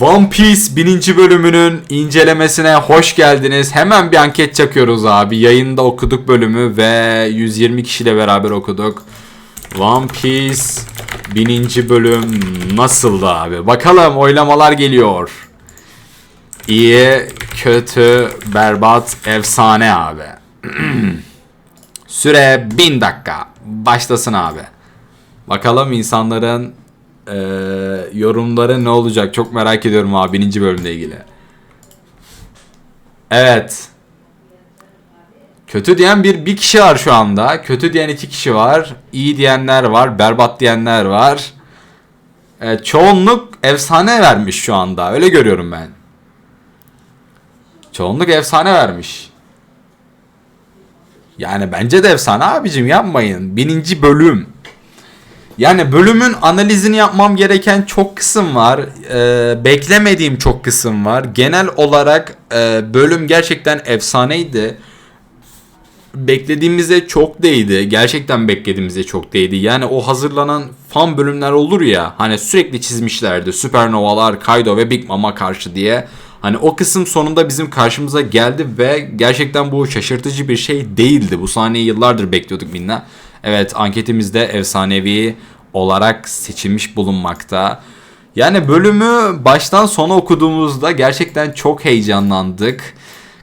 One Piece 1000. bölümünün incelemesine hoş geldiniz. Hemen bir anket çakıyoruz abi. Yayında okuduk bölümü ve 120 kişiyle beraber okuduk. One Piece 1000. bölüm nasıldı abi? Bakalım oylamalar geliyor. İyi, kötü, berbat, efsane abi. Süre 1000 dakika. Başlasın abi. Bakalım insanların eee, yorumları ne olacak? Çok merak ediyorum abi birinci bölümle ilgili. Evet. Kötü diyen bir, bir kişi var şu anda. Kötü diyen iki kişi var. İyi diyenler var. Berbat diyenler var. Evet, çoğunluk efsane vermiş şu anda. Öyle görüyorum ben. Çoğunluk efsane vermiş. Yani bence de efsane abicim yapmayın. Bininci bölüm. Yani bölümün analizini yapmam gereken çok kısım var. Ee, beklemediğim çok kısım var. Genel olarak e, bölüm gerçekten efsaneydi. Beklediğimize çok değdi. Gerçekten beklediğimize çok değdi. Yani o hazırlanan fan bölümler olur ya. Hani sürekli çizmişlerdi. Süpernovalar, Kaido ve Big Mama karşı diye. Hani o kısım sonunda bizim karşımıza geldi ve gerçekten bu şaşırtıcı bir şey değildi. Bu sahneyi yıllardır bekliyorduk minna. Evet anketimizde efsanevi olarak seçilmiş bulunmakta. Yani bölümü baştan sona okuduğumuzda gerçekten çok heyecanlandık.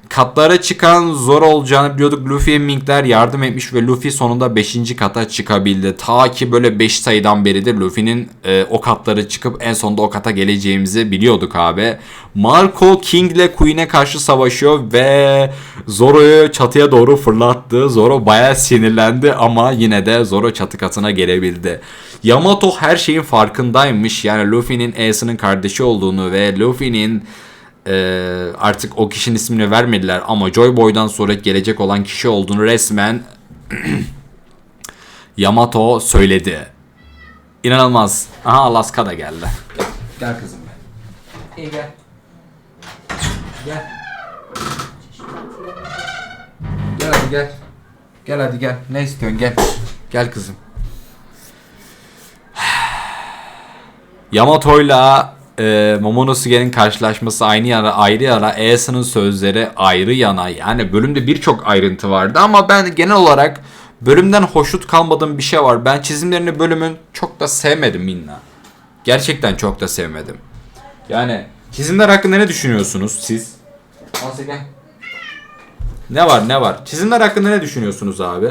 Katlara çıkan zor olacağını biliyorduk. Luffy'ye Minkler yardım etmiş ve Luffy sonunda 5. kata çıkabildi. Ta ki böyle 5 sayıdan beridir Luffy'nin e, o katları çıkıp en sonunda o kata geleceğimizi biliyorduk abi. Marco King ile Queen'e karşı savaşıyor ve Zoro'yu çatıya doğru fırlattı. Zoro bayağı sinirlendi ama yine de Zoro çatı katına gelebildi. Yamato her şeyin farkındaymış. Yani Luffy'nin Ace'ının kardeşi olduğunu ve Luffy'nin ee, artık o kişinin ismini vermediler ama Joy Boy'dan sonra gelecek olan kişi olduğunu resmen Yamato söyledi. İnanılmaz. Aha Alaska da geldi. Gel, kızım gel. İyi gel. Gel. Gel hadi gel. Gel hadi gel. Ne istiyorsun gel. Gel kızım. Yamato'yla e, Momonosuke'nin karşılaşması aynı yana ayrı yana Easa'nın sözleri ayrı yana yani bölümde birçok ayrıntı vardı ama ben genel olarak bölümden hoşnut kalmadığım bir şey var. Ben çizimlerini bölümün çok da sevmedim Minna. Gerçekten çok da sevmedim. Yani çizimler hakkında ne düşünüyorsunuz siz? Ne var ne var? Çizimler hakkında ne düşünüyorsunuz abi?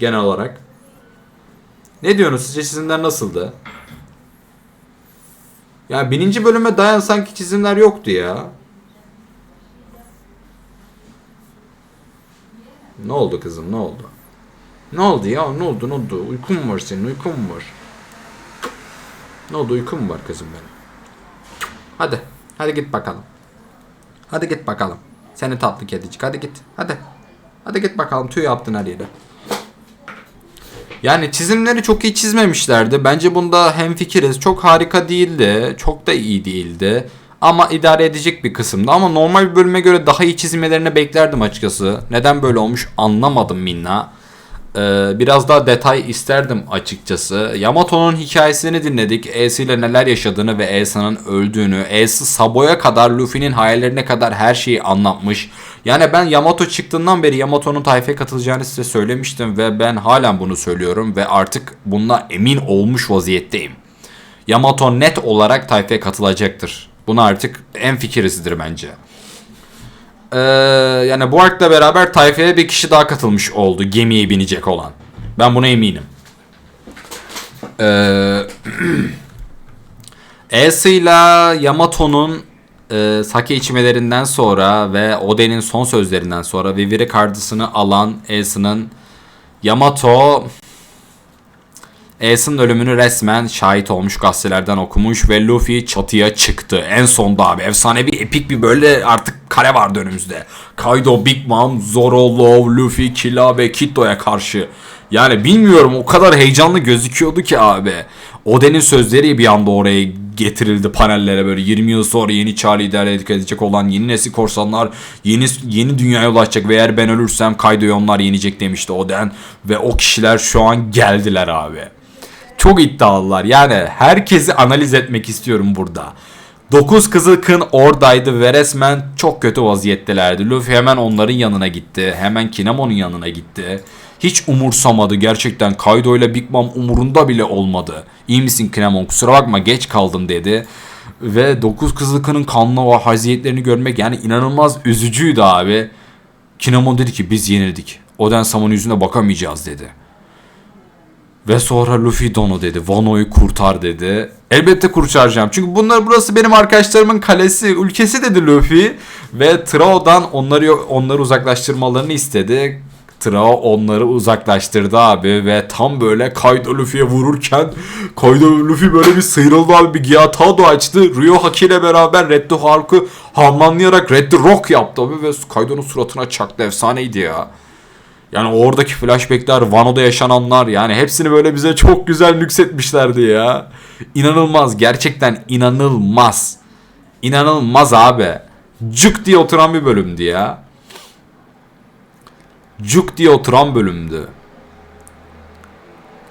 Genel olarak. Ne diyorsunuz? Sizce çizimler nasıldı? Ya bininci bölüme dayan sanki çizimler yoktu ya. Ne oldu kızım ne oldu? Ne oldu ya ne oldu ne oldu? Uykun mu var senin uykun mu var? Ne oldu uykun mu var kızım benim? Hadi. Hadi git bakalım. Hadi git bakalım. Seni tatlı kedicik hadi git. Hadi. Hadi git bakalım tüy yaptın her yere. Yani çizimleri çok iyi çizmemişlerdi. Bence bunda hemfikiriz. Çok harika değildi. Çok da iyi değildi. Ama idare edecek bir kısımdı. Ama normal bir bölüme göre daha iyi çizmelerini beklerdim açıkçası. Neden böyle olmuş anlamadım minna. Ee, biraz daha detay isterdim açıkçası. Yamato'nun hikayesini dinledik. Ace ile neler yaşadığını ve Ace'nin öldüğünü, Ace Sabo'ya kadar Luffy'nin hayallerine kadar her şeyi anlatmış. Yani ben Yamato çıktığından beri Yamato'nun tayfaya katılacağını size söylemiştim ve ben halen bunu söylüyorum ve artık bununla emin olmuş vaziyetteyim. Yamato net olarak tayfaya katılacaktır. Buna artık en fikirisidir bence. Ee, yani bu arkla beraber tayfaya bir kişi daha katılmış oldu gemiye binecek olan. Ben buna eminim. Ee, Ace'ıyla Yamato'nun e, sake içmelerinden sonra ve Oden'in son sözlerinden sonra Vivire kardısını alan Ace'ının Yamato Ace'ın ölümünü resmen şahit olmuş gazetelerden okumuş ve Luffy çatıya çıktı. En sonda abi efsane bir epik bir böyle artık kare vardı önümüzde. Kaido, Big Mom, Zoro, Law, Luffy, Killa ve Kiddo'ya karşı. Yani bilmiyorum o kadar heyecanlı gözüküyordu ki abi. Oden'in sözleri bir anda oraya getirildi panellere böyle 20 yıl sonra yeni çağ liderlik edecek olan yeni nesil korsanlar yeni yeni dünyaya ulaşacak ve eğer ben ölürsem Kaido'yu onlar yenecek demişti Oden ve o kişiler şu an geldiler abi. Çok iddialılar. Yani herkesi analiz etmek istiyorum burada. Dokuz kızıl kın oradaydı ve resmen çok kötü vaziyettelerdi. Luffy hemen onların yanına gitti. Hemen Kinamon'un yanına gitti. Hiç umursamadı gerçekten. Kaido ile Big Mom umurunda bile olmadı. İyi misin Kinamon kusura bakma geç kaldım dedi. Ve dokuz kızıl kının kanlı o haziyetlerini görmek yani inanılmaz üzücüydü abi. Kinamon dedi ki biz yenildik. Oden Sam'ın yüzüne bakamayacağız dedi. Ve sonra Luffy Dono dedi. Wano'yu kurtar dedi. Elbette kurtaracağım. Çünkü bunlar burası benim arkadaşlarımın kalesi, ülkesi dedi Luffy. Ve Trao'dan onları onları uzaklaştırmalarını istedi. Trao onları uzaklaştırdı abi ve tam böyle Kaido Luffy'ye vururken Kaido Luffy böyle bir sıyrıldı abi bir Gyatado açtı. Ryo Haki ile beraber Red the Hulk'u harmanlayarak Red the Rock yaptı abi ve Kaido'nun suratına çaktı. Efsaneydi ya. Yani oradaki flashbackler, Wano'da yaşananlar yani hepsini böyle bize çok güzel nüksetmişlerdi ya. İnanılmaz, gerçekten inanılmaz. İnanılmaz abi. Cuk diye oturan bir bölümdü ya. Cuk diye oturan bölümdü.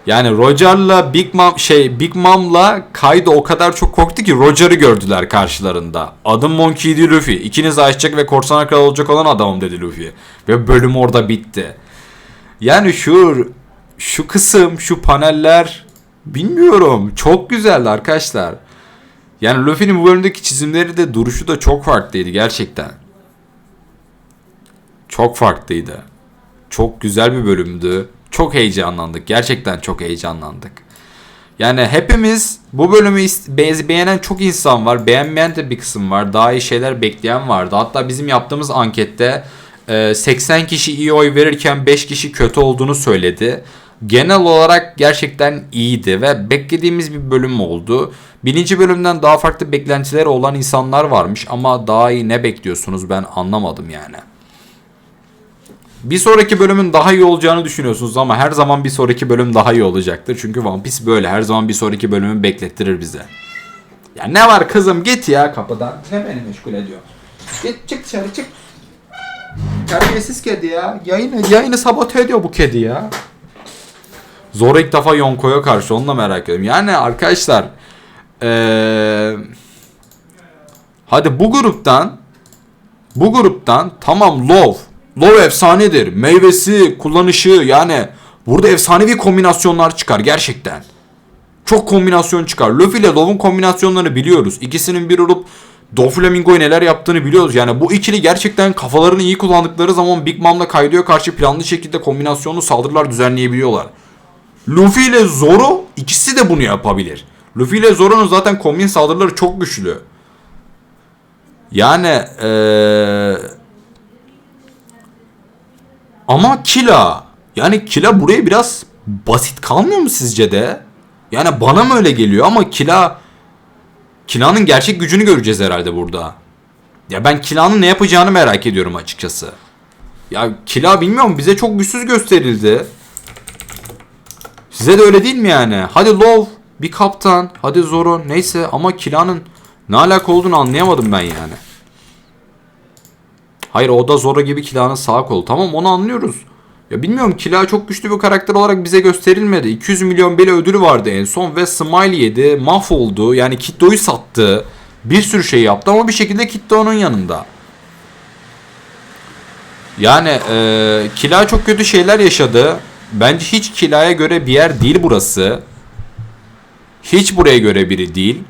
Yani Roger'la Big Mom şey Big Mom'la Kaido o kadar çok korktu ki Roger'ı gördüler karşılarında. Adım Monkey'di Luffy. İkiniz Ayşecek ve Korsan Kral olacak olan adamım dedi Luffy. Ve bölüm orada bitti. Yani şu şu kısım, şu paneller bilmiyorum. Çok güzeldi arkadaşlar. Yani Luffy'nin bu bölümdeki çizimleri de duruşu da çok farklıydı gerçekten. Çok farklıydı. Çok güzel bir bölümdü. Çok heyecanlandık. Gerçekten çok heyecanlandık. Yani hepimiz bu bölümü beğenen çok insan var. Beğenmeyen de bir kısım var. Daha iyi şeyler bekleyen vardı. Hatta bizim yaptığımız ankette 80 kişi iyi oy verirken 5 kişi kötü olduğunu söyledi. Genel olarak gerçekten iyiydi ve beklediğimiz bir bölüm oldu. Birinci bölümden daha farklı beklentileri olan insanlar varmış ama daha iyi ne bekliyorsunuz ben anlamadım yani. Bir sonraki bölümün daha iyi olacağını düşünüyorsunuz ama her zaman bir sonraki bölüm daha iyi olacaktır. Çünkü One Piece böyle her zaman bir sonraki bölümü beklettirir bize. Ya ne var kızım git ya kapıdan. Ne beni meşgul ediyor. Git çık dışarı çık. Terbiyesiz kedi ya. Yayını, yayını sabote ediyor bu kedi ya. Zor ilk defa Yonko'ya karşı onu da merak ediyorum. Yani arkadaşlar ee, hadi bu gruptan bu gruptan tamam Love. Love efsanedir. Meyvesi, kullanışı yani burada efsanevi kombinasyonlar çıkar gerçekten. Çok kombinasyon çıkar. Luffy ile Love'un kombinasyonlarını biliyoruz. İkisinin bir olup Doflamingo'yu neler yaptığını biliyoruz. Yani bu ikili gerçekten kafalarını iyi kullandıkları zaman Big Mom'la Kaido'ya karşı planlı şekilde kombinasyonlu saldırılar düzenleyebiliyorlar. Luffy ile Zoro ikisi de bunu yapabilir. Luffy ile Zoro'nun zaten kombin saldırıları çok güçlü. Yani eee ama Kila yani Kila buraya biraz basit kalmıyor mu sizce de? Yani bana mı öyle geliyor ama Kila Kila'nın gerçek gücünü göreceğiz herhalde burada. Ya ben Kila'nın ne yapacağını merak ediyorum açıkçası. Ya Kila bilmiyorum bize çok güçsüz gösterildi. Size de öyle değil mi yani? Hadi Love, bir kaptan, hadi Zoro neyse ama Kila'nın ne alaka olduğunu anlayamadım ben yani. Hayır o da Zoro gibi Kila'nın sağ kolu. Tamam onu anlıyoruz. Ya bilmiyorum Kila çok güçlü bir karakter olarak bize gösterilmedi. 200 milyon bile ödülü vardı en son ve Smile yedi. Mahvoldu. Yani Kitto'yu sattı. Bir sürü şey yaptı ama bir şekilde Kitto onun yanında. Yani e, Kila çok kötü şeyler yaşadı. Bence hiç Kila'ya göre bir yer değil burası. Hiç buraya göre biri değil.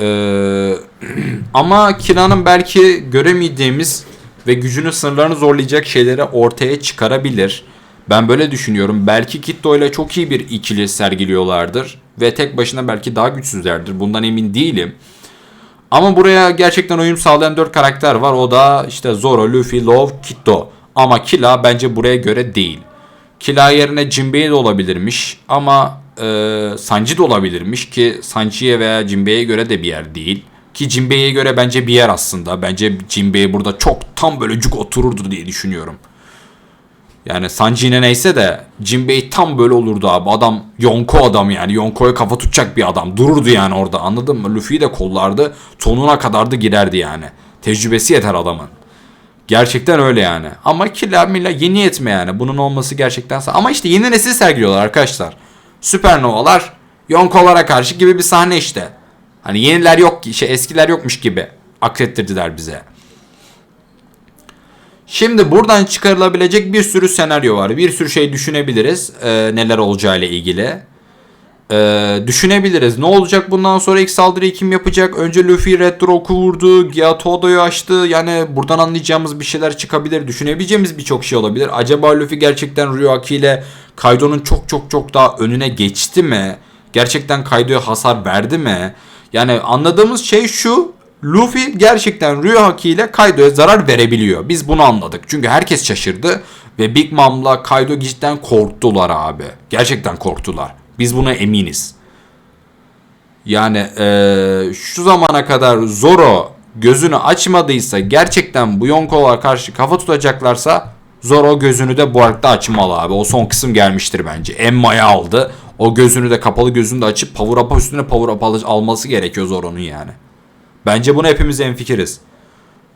Ee, ama Kira'nın belki göremeyeceğimiz ve gücünün sınırlarını zorlayacak şeyleri ortaya çıkarabilir. Ben böyle düşünüyorum. Belki Kitto ile çok iyi bir ikili sergiliyorlardır. Ve tek başına belki daha güçsüzlerdir. Bundan emin değilim. Ama buraya gerçekten uyum sağlayan 4 karakter var. O da işte Zoro, Luffy, Love, Kitto. Ama Killa bence buraya göre değil. Killa yerine Jinbei de olabilirmiş. Ama e, Sanji de olabilirmiş ki Sanji'ye veya Jinbei'ye göre de bir yer değil. Ki Jinbei'ye göre bence bir yer aslında. Bence Jinbei burada çok tam böyle cuk otururdu diye düşünüyorum. Yani Sanji'ne neyse de Jinbei tam böyle olurdu abi. Adam Yonko adam yani. Yonko'ya kafa tutacak bir adam. Dururdu yani orada anladın mı? Luffy'yi de kollardı. Sonuna kadar da girerdi yani. Tecrübesi yeter adamın. Gerçekten öyle yani. Ama Killa Milla yeni etme yani. Bunun olması gerçekten... Ama işte yeni nesil sergiliyorlar arkadaşlar. Süpernovalar Yonko'lara karşı gibi bir sahne işte. Hani yeniler yok ki şey eskiler yokmuş gibi aksettirdiler bize. Şimdi buradan çıkarılabilecek bir sürü senaryo var. Bir sürü şey düşünebiliriz. e, neler olacağıyla ilgili. E, düşünebiliriz. Ne olacak bundan sonra ilk saldırıyı kim yapacak? Önce Luffy Red Rock'u vurdu. Gyatodo'yu açtı. Yani buradan anlayacağımız bir şeyler çıkabilir. Düşünebileceğimiz birçok şey olabilir. Acaba Luffy gerçekten Ryuaki ile Kaido'nun çok çok çok daha önüne geçti mi? Gerçekten Kaido'ya hasar verdi mi? Yani anladığımız şey şu. Luffy gerçekten Ryuhaki ile Kaido'ya zarar verebiliyor. Biz bunu anladık. Çünkü herkes şaşırdı ve Big Mom'la Kaido cidden korktular abi. Gerçekten korktular. Biz buna eminiz. Yani eee, şu zamana kadar Zoro gözünü açmadıysa gerçekten bu Yonko'lara karşı kafa tutacaklarsa Zoro gözünü de bu arada açmalı abi. O son kısım gelmiştir bence. Emma'yı aldı. O gözünü de kapalı gözünü de açıp power up'a üstüne power up al- alması gerekiyor Zoro'nun yani. Bence bunu hepimiz enfikiriz.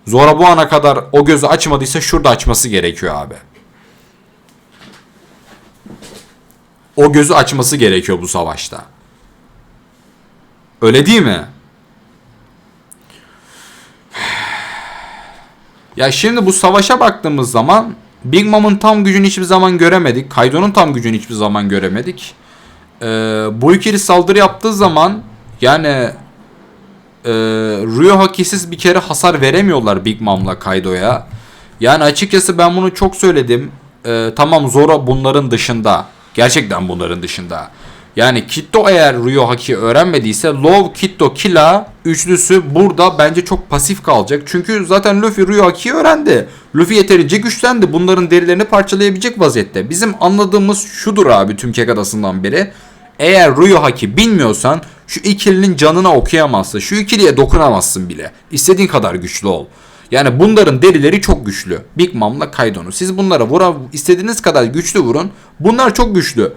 Zora bu ana kadar o gözü açmadıysa şurada açması gerekiyor abi. O gözü açması gerekiyor bu savaşta. Öyle değil mi? Ya şimdi bu savaşa baktığımız zaman Big Mom'un tam gücünü hiçbir zaman göremedik. Kaido'nun tam gücünü hiçbir zaman göremedik. Ee, bu ikili saldırı yaptığı zaman yani e, Ryo hakisiz bir kere hasar veremiyorlar Big Mom'la Kaido'ya. Yani açıkçası ben bunu çok söyledim. Ee, tamam Zoro bunların dışında. Gerçekten bunların dışında. Yani Kitto eğer Ryo Haki öğrenmediyse Love, Kitto, Killa üçlüsü burada bence çok pasif kalacak. Çünkü zaten Luffy Ryo Haki'yi öğrendi. Luffy yeterince güçlendi. Bunların derilerini parçalayabilecek vaziyette. Bizim anladığımız şudur abi tüm Kek Adası'ndan beri. Eğer Ryo Haki bilmiyorsan şu ikilinin canına okuyamazsın. Şu ikiliye dokunamazsın bile. İstediğin kadar güçlü ol. Yani bunların derileri çok güçlü. Big Mom'la Kaido'nun. Siz bunlara vura, istediğiniz kadar güçlü vurun. Bunlar çok güçlü.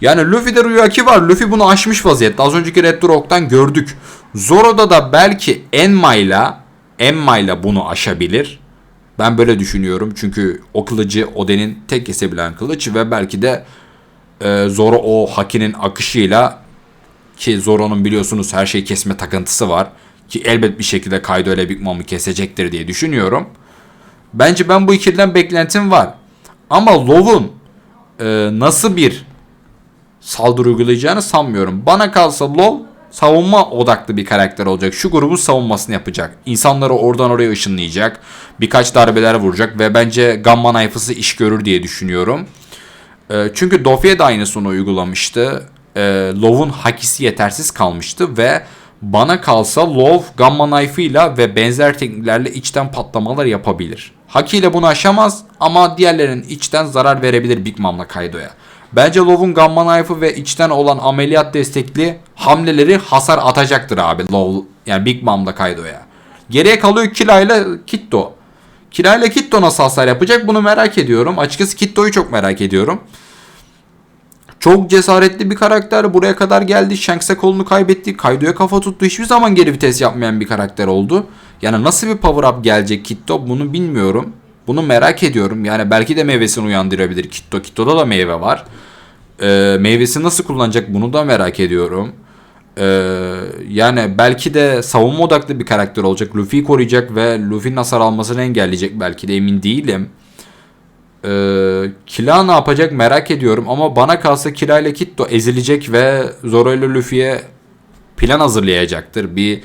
Yani Luffy'de Ryuaki var. Luffy bunu aşmış vaziyette. Az önceki Red Rock'tan gördük. Zoro'da da belki Enma'yla Enma'yla bunu aşabilir. Ben böyle düşünüyorum. Çünkü o kılıcı Oden'in tek kesebilen kılıç ve belki de e, Zoro o Haki'nin akışıyla ki Zoro'nun biliyorsunuz her şeyi kesme takıntısı var. Ki elbet bir şekilde Kaido ile Big Mom'u kesecektir diye düşünüyorum. Bence ben bu ikiliden beklentim var. Ama Lov'un e, nasıl bir saldırı uygulayacağını sanmıyorum. Bana kalsa Love savunma odaklı bir karakter olacak. Şu grubun savunmasını yapacak. İnsanları oradan oraya ışınlayacak. Birkaç darbeler vuracak ve bence Gamma Knife'ısı iş görür diye düşünüyorum. E, çünkü Dofi'ye de aynısını uygulamıştı. E, Love'un hakisi yetersiz kalmıştı ve bana kalsa Love Gamma Knife'ıyla ve benzer tekniklerle içten patlamalar yapabilir. Haki ile bunu aşamaz ama diğerlerinin içten zarar verebilir Big Mom'la Kaido'ya. Bence Love'un Gamma Knife'ı ve içten olan ameliyat destekli hamleleri hasar atacaktır abi Love yani Big Mom'la Kaido'ya. Geriye kalıyor Killa ile Kitto. Killa ile Kitto nasıl hasar yapacak bunu merak ediyorum. Açıkçası Kitto'yu çok merak ediyorum. Çok cesaretli bir karakter. Buraya kadar geldi. Shanks'e kolunu kaybetti. Kaido'ya kafa tuttu. Hiçbir zaman geri vites yapmayan bir karakter oldu. Yani nasıl bir power up gelecek Kitto bunu bilmiyorum. Bunu merak ediyorum. Yani belki de meyvesini uyandırabilir Kitto. Kitto'da da meyve var. Ee, meyvesi nasıl kullanacak bunu da merak ediyorum. Ee, yani belki de savunma odaklı bir karakter olacak. Luffy'yi koruyacak ve Luffy'nin hasar almasını engelleyecek. Belki de emin değilim. Ee, Kila ne yapacak merak ediyorum ama bana kalsa Kila ile Kitto ezilecek ve Zoro ile Luffy'ye plan hazırlayacaktır. Bir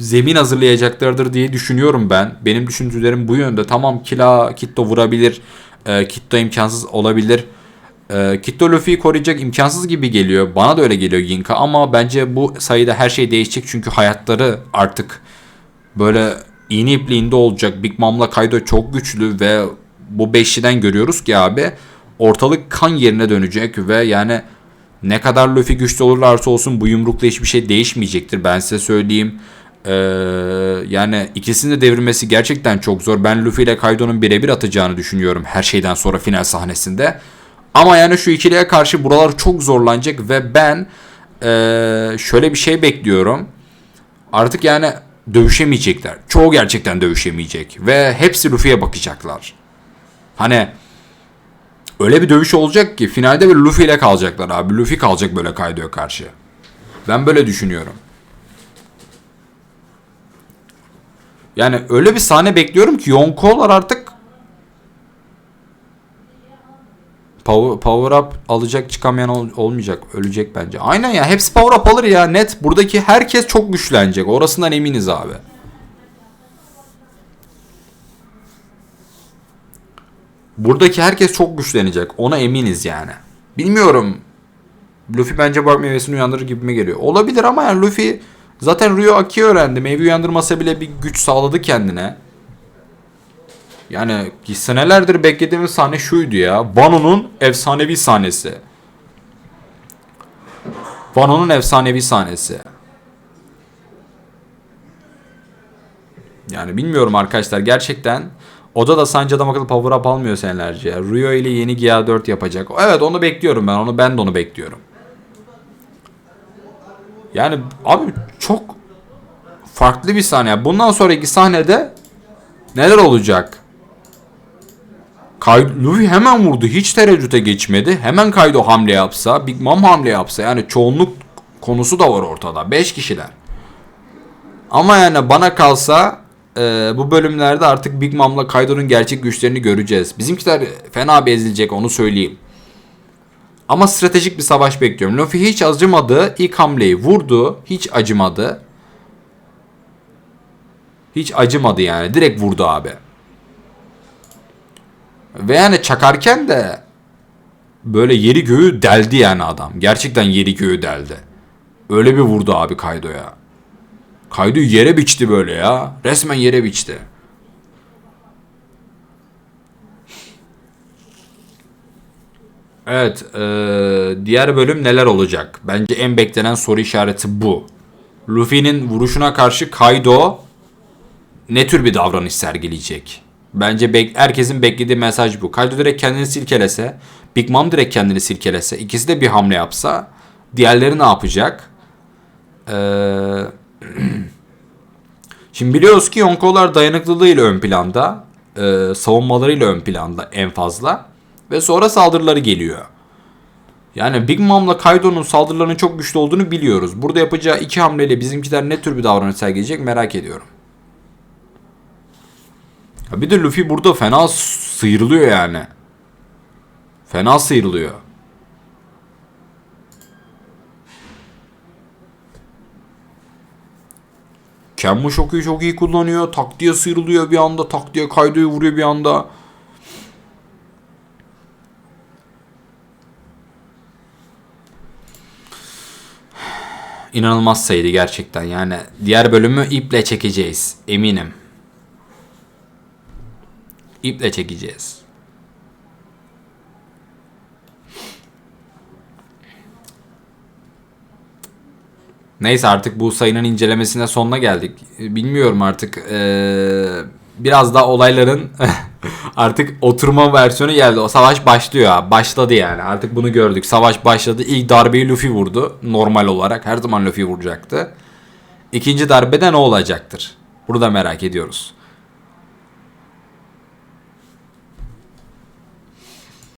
zemin hazırlayacaklardır diye düşünüyorum ben. Benim düşüncelerim bu yönde. Tamam Kila Kitto vurabilir. Ee, Kitto imkansız olabilir. Ee, Kitto Luffy'yi koruyacak imkansız gibi geliyor. Bana da öyle geliyor Ginka ama bence bu sayıda her şey değişecek çünkü hayatları artık böyle iğne ipliğinde olacak. Big Mom'la Kaido çok güçlü ve bu beşliden görüyoruz ki abi ortalık kan yerine dönecek ve yani ne kadar Luffy güçlü olurlarsa olsun bu yumrukla hiçbir şey değişmeyecektir. Ben size söyleyeyim. Ee, yani ikisini de devirmesi gerçekten çok zor. Ben Luffy ile Kaido'nun birebir atacağını düşünüyorum her şeyden sonra final sahnesinde. Ama yani şu ikiliye karşı buralar çok zorlanacak ve ben ee, şöyle bir şey bekliyorum. Artık yani dövüşemeyecekler. Çoğu gerçekten dövüşemeyecek ve hepsi Luffy'ye bakacaklar. Hani öyle bir dövüş olacak ki finalde böyle Luffy ile kalacaklar abi. Luffy kalacak böyle Kaido'ya karşı. Ben böyle düşünüyorum. Yani öyle bir sahne bekliyorum ki Yonko'lar artık Power, power up alacak çıkamayan ol- olmayacak. Ölecek bence. Aynen ya. Hepsi power up alır ya. Net. Buradaki herkes çok güçlenecek. Orasından eminiz abi. Buradaki herkes çok güçlenecek. Ona eminiz yani. Bilmiyorum. Luffy bence bak meyvesini uyandırır gibime geliyor. Olabilir ama yani Luffy zaten Ryo Aki öğrendi. Meyve uyandırmasa bile bir güç sağladı kendine. Yani senelerdir beklediğimiz sahne şuydu ya. Wano'nun efsanevi sahnesi. Wano'nun efsanevi sahnesi. Yani bilmiyorum arkadaşlar gerçekten Oda da Sanji adam akıllı power up almıyor senelerce. Ryo ile yeni Gia 4 yapacak. Evet onu bekliyorum ben. Onu ben de onu bekliyorum. Yani abi çok farklı bir sahne. Bundan sonraki sahnede neler olacak? Kay Luffy hemen vurdu. Hiç tereddüte geçmedi. Hemen Kaido hamle yapsa, Big Mom hamle yapsa. Yani çoğunluk konusu da var ortada. 5 kişiler. Ama yani bana kalsa e, bu bölümlerde artık Big Mom'la Kaido'nun gerçek güçlerini göreceğiz. Bizimkiler fena bir ezilecek onu söyleyeyim. Ama stratejik bir savaş bekliyorum. Luffy hiç acımadı. İlk hamleyi vurdu. Hiç acımadı. Hiç acımadı yani. Direkt vurdu abi. Ve yani çakarken de böyle yeri göğü deldi yani adam. Gerçekten yeri göğü deldi. Öyle bir vurdu abi Kaido'ya. Kaido'yu yere biçti böyle ya. Resmen yere biçti. Evet, eee, diğer bölüm neler olacak? Bence en beklenen soru işareti bu. Luffy'nin vuruşuna karşı Kaido ne tür bir davranış sergileyecek? Bence bek- herkesin beklediği mesaj bu. Kaido direkt kendini silkelese, Big Mom direkt kendini silkelese, ikisi de bir hamle yapsa, diğerleri ne yapacak? Eee Şimdi biliyoruz ki Yonko'lar dayanıklılığıyla ön planda, e, savunmalarıyla ön planda en fazla ve sonra saldırıları geliyor. Yani Big Mom'la Kaido'nun saldırılarının çok güçlü olduğunu biliyoruz. Burada yapacağı iki hamleyle bizimkiler ne tür bir davranış sergileyecek merak ediyorum. Ya bir de Luffy burada fena sıyrılıyor yani. Fena sıyrılıyor. Kenmu Shoku'yu çok iyi kullanıyor. Tak sıyrılıyor bir anda. Tak diye Kaido'yu vuruyor bir anda. İnanılmaz sayıydı gerçekten. Yani diğer bölümü iple çekeceğiz. Eminim. İple çekeceğiz. Neyse artık bu sayının incelemesine sonuna geldik. Bilmiyorum artık eee, biraz daha olayların artık oturma versiyonu geldi. O savaş başlıyor ha. Başladı yani. Artık bunu gördük. Savaş başladı. İlk darbeyi Luffy vurdu. Normal olarak. Her zaman Luffy vuracaktı. İkinci darbede ne olacaktır? Bunu da merak ediyoruz.